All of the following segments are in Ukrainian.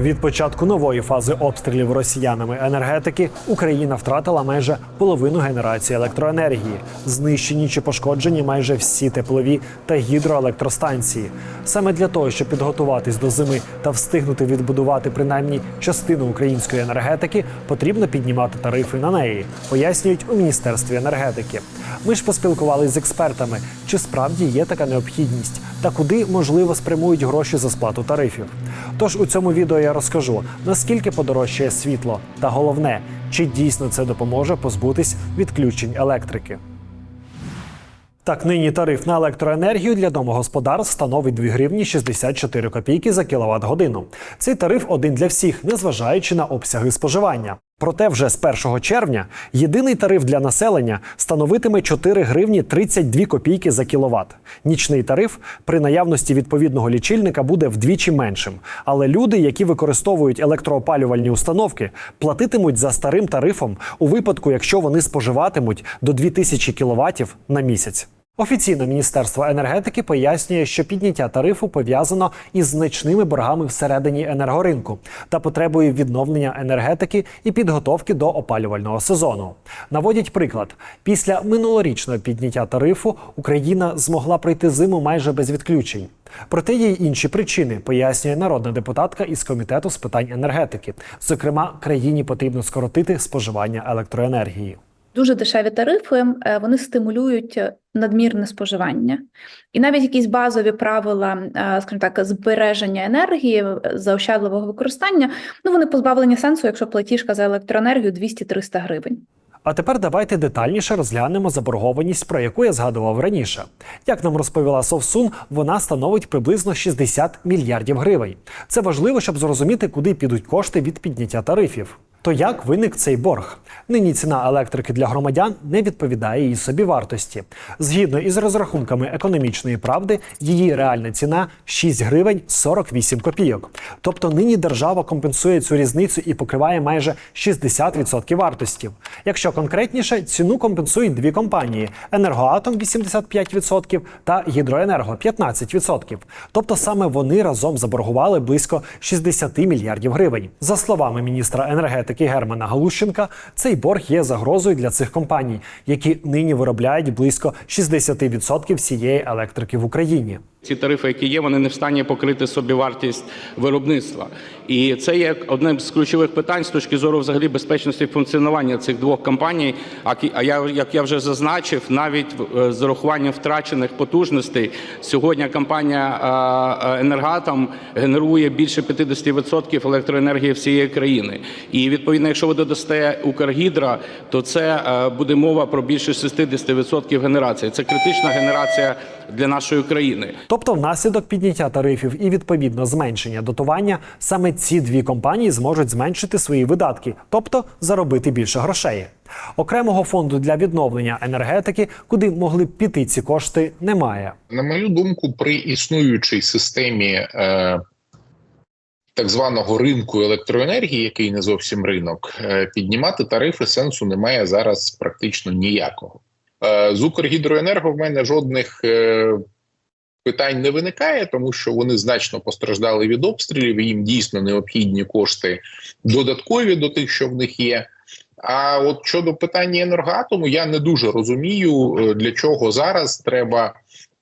Від початку нової фази обстрілів росіянами енергетики Україна втратила майже половину генерації електроенергії. Знищені чи пошкоджені майже всі теплові та гідроелектростанції. Саме для того, щоб підготуватись до зими та встигнути відбудувати принаймні частину української енергетики, потрібно піднімати тарифи на неї, пояснюють у міністерстві енергетики. Ми ж поспілкувалися з експертами, чи справді є така необхідність та куди можливо спрямують гроші за сплату тарифів. Тож у цьому відео я розкажу, наскільки подорожчає світло, та головне, чи дійсно це допоможе позбутись відключень електрики. Так, нині тариф на електроенергію для домогосподарств становить 2 гривні 64 копійки за кіловат годину. Цей тариф один для всіх, незважаючи на обсяги споживання. Проте вже з 1 червня єдиний тариф для населення становитиме 4 гривні 32 копійки за кіловат. Нічний тариф при наявності відповідного лічильника буде вдвічі меншим. Але люди, які використовують електроопалювальні установки, платитимуть за старим тарифом у випадку, якщо вони споживатимуть до 2000 кіловатів на місяць. Офіційно Міністерство енергетики пояснює, що підняття тарифу пов'язано із значними боргами всередині енергоринку та потребою відновлення енергетики і підготовки до опалювального сезону. Наводять приклад: після минулорічного підняття тарифу Україна змогла пройти зиму майже без відключень. Проте є й інші причини, пояснює народна депутатка із комітету з питань енергетики. Зокрема, країні потрібно скоротити споживання електроенергії. Дуже дешеві тарифи е, вони стимулюють надмірне споживання, і навіть якісь базові правила, е, скажімо так, збереження енергії, е, заощадливого використання, ну вони позбавлені сенсу, якщо платіжка за електроенергію 200-300 гривень. А тепер давайте детальніше розглянемо заборгованість, про яку я згадував раніше. Як нам розповіла Совсун, вона становить приблизно 60 мільярдів гривень. Це важливо, щоб зрозуміти, куди підуть кошти від підняття тарифів. То як виник цей борг? Нині ціна електрики для громадян не відповідає її собівартості. Згідно із розрахунками економічної правди, її реальна ціна 6 гривень 48 копійок. Тобто нині держава компенсує цю різницю і покриває майже 60% вартості. Якщо конкретніше, ціну компенсують дві компанії: енергоатом 85% та гідроенерго 15%. Тобто саме вони разом заборгували близько 60 мільярдів гривень. За словами міністра енергетики Германа Галущенка, цей борг є загрозою для цих компаній, які нині виробляють близько 60% всієї електрики в Україні. Ці тарифи, які є, вони не в стані покрити собівартість виробництва. І це є одним з ключових питань з точки зору взагалі безпечності функціонування цих двох компаній. А я як я вже зазначив, навіть е, з урахуванням втрачених потужностей сьогодні компанія е, е, Енергатом генерує більше 50% електроенергії всієї країни. І відповідно, якщо ви додасте Укргідро, то це е, буде мова про більше 60% генерації. Це критична генерація для нашої країни. Тобто, внаслідок підняття тарифів і відповідно зменшення дотування, саме ці дві компанії зможуть зменшити свої видатки, тобто заробити більше грошей. Окремого фонду для відновлення енергетики, куди могли б піти ці кошти, немає. На мою думку, при існуючій системі е, так званого ринку електроенергії, який не зовсім ринок, е, піднімати тарифи сенсу немає зараз практично ніякого. Е, з Укргідроенерго в мене жодних е, питань не виникає, тому що вони значно постраждали від обстрілів. Їм дійсно необхідні кошти додаткові до тих, що в них є. А от щодо питання енергоатому, я не дуже розумію, для чого зараз треба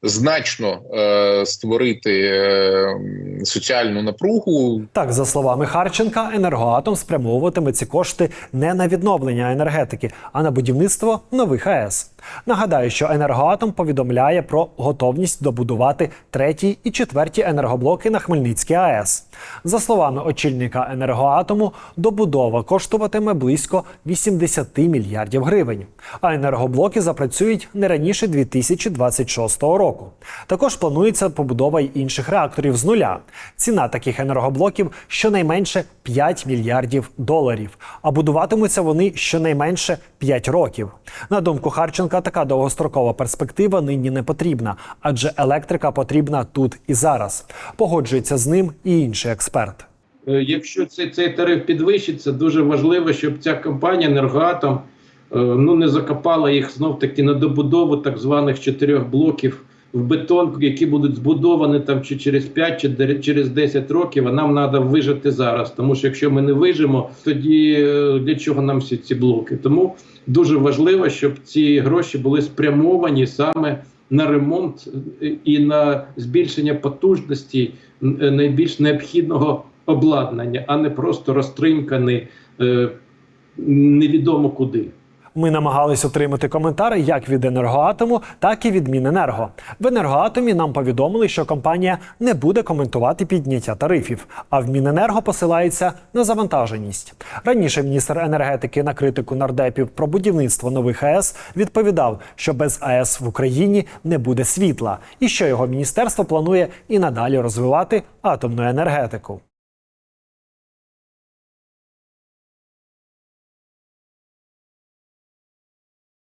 значно е, створити е, соціальну напругу. Так, за словами Харченка, енергоатом спрямовуватиме ці кошти не на відновлення енергетики, а на будівництво нових АЕС. Нагадаю, що енергоатом повідомляє про готовність добудувати треті і четверті енергоблоки на Хмельницькій АЕС. За словами очільника енергоатому, добудова коштуватиме близько 80 мільярдів гривень. А енергоблоки запрацюють не раніше 2026 року. Також планується побудова й інших реакторів з нуля. Ціна таких енергоблоків щонайменше 5 мільярдів доларів. А будуватимуться вони щонайменше 5 років. На думку Харченка, така довгострокова перспектива нині не потрібна, адже електрика потрібна тут і зараз. Погоджується з ним і інший експерт. Е, Якщо цей, цей тариф підвищиться, дуже важливо, щоб ця компанія Енергоатом е, ну не закопала їх знов таки на добудову так званих чотирьох блоків в бетон, які будуть збудовані там чи через 5, чи через 10 років, а нам треба вижити зараз. Тому що якщо ми не вижимо, тоді е, для чого нам всі ці блоки? Тому дуже важливо, щоб ці гроші були спрямовані саме на ремонт е, і на збільшення потужності е, найбільш необхідного обладнання, а не просто розтринкані е, невідомо куди. Ми намагались отримати коментари як від енергоатому, так і від Міненерго. В енергоатомі нам повідомили, що компанія не буде коментувати підняття тарифів, а в Міненерго посилається на завантаженість. Раніше міністр енергетики на критику нардепів про будівництво нових АЕС відповідав, що без АЕС в Україні не буде світла, і що його міністерство планує і надалі розвивати атомну енергетику.